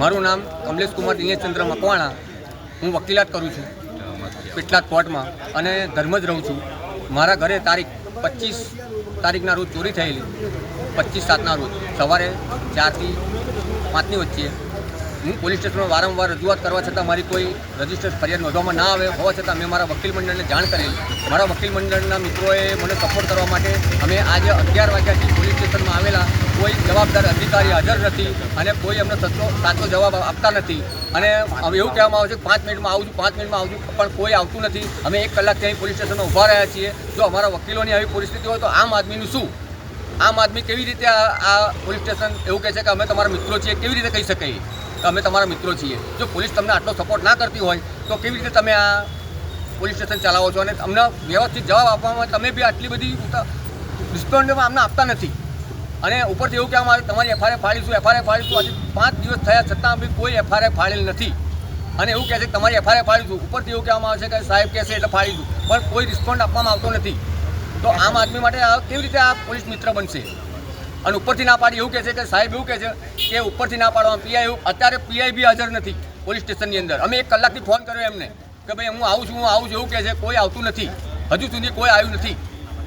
મારું નામ કમલેશ કુમાર દિનેશચંદ્ર મકવાણા. હું વકીલાત કરું છું પેટલાદ કોર્ટમાં અને ધર્મ જ રહું છું. મારા ઘરે તારીખ પચીસ તારીખના રોજ ચોરી થયેલી. પચીસ સાતના રોજ. સવારે ચારથી પાંચની વચ્ચે. હું પોલીસ સ્ટેશનમાં વારંવાર રજૂઆત કરવા છતાં મારી કોઈ રજિસ્ટર ફરિયાદ નોંધવામાં ના આવે. હોવા છતાં મેં મારા વકીલ મંડળને જાણ કરેલી. મારા વકીલ મંડળના મિત્રોએ મને સપોર્ટ કરવા માટે અમે આજે અગિયાર વાગ્યાથી પોલીસ સ્ટેશનમાં કોઈ જવાબદાર અધિકારી હાજર નથી અને કોઈ અમને સચો સાચો જવાબ આપતા નથી. અને એવું કહેવામાં આવે છે પાંચ મિનિટમાં આવું છું, પાંચ મિનિટમાં આવું છું, પણ કોઈ આવતું નથી. અમે એક કલાક ત્યાં પોલીસ સ્ટેશનમાં ઊભા રહ્યા છીએ. જો અમારા વકીલોની આવી પરિસ્થિતિ હોય તો આમ આદમીનું શું? આમ આદમી કેવી રીતે આ આ પોલીસ સ્ટેશન એવું કહે છે કે અમે તમારા મિત્રો છીએ, કેવી રીતે કહી શકીએ કે અમે તમારા મિત્રો છીએ. જો પોલીસ તમને આટલો સપોર્ટ ના કરતી હોય, તો કેવી રીતે તમે આ પોલીસ સ્ટેશન ચલાવો છો? અને અમને વ્યવસ્થિત જવાબ આપવામાં તમે બી આટલી બધી રિસ્પોન્ડમાં અમને આપતા નથી. અને ઉપરથી એવું કહેવામાં આવે તમારી એફઆરઆઈ ફાળીશું એફઆરઆઈ ફાળીશું આજે પાંચ દિવસ થયા છતાં બી કોઈ એફઆરઆઈ ફાળેલ નથી. અને એવું કહે છે કે તમારી એફઆરઆઈ ફાળીશું ઉપરથી એવું કહેવામાં આવે છે કે સાહેબ કહેશે એટલે ફાળીશું પણ કોઈ રિસ્પોન્ડ આપવામાં આવતો નથી. તો આમ આદમી માટે આ કેવી રીતે આ પોલીસ મિત્ર બનશે? અને ઉપરથી ના પાડી એવું કહે છે કે સાહેબ એવું કહે છે કે ઉપરથી ના પાડવા પીઆઈ અત્યારે પીઆઈ બી હાજર નથી પોલીસ સ્ટેશનની અંદર. અમે એક કલાકથી ફોન કર્યો એમને કે ભાઈ હું આવું છું, હું આવું છું, એવું કહે છે. કોઈ આવતું નથી. હજુ સુધી કોઈ આવ્યું નથી.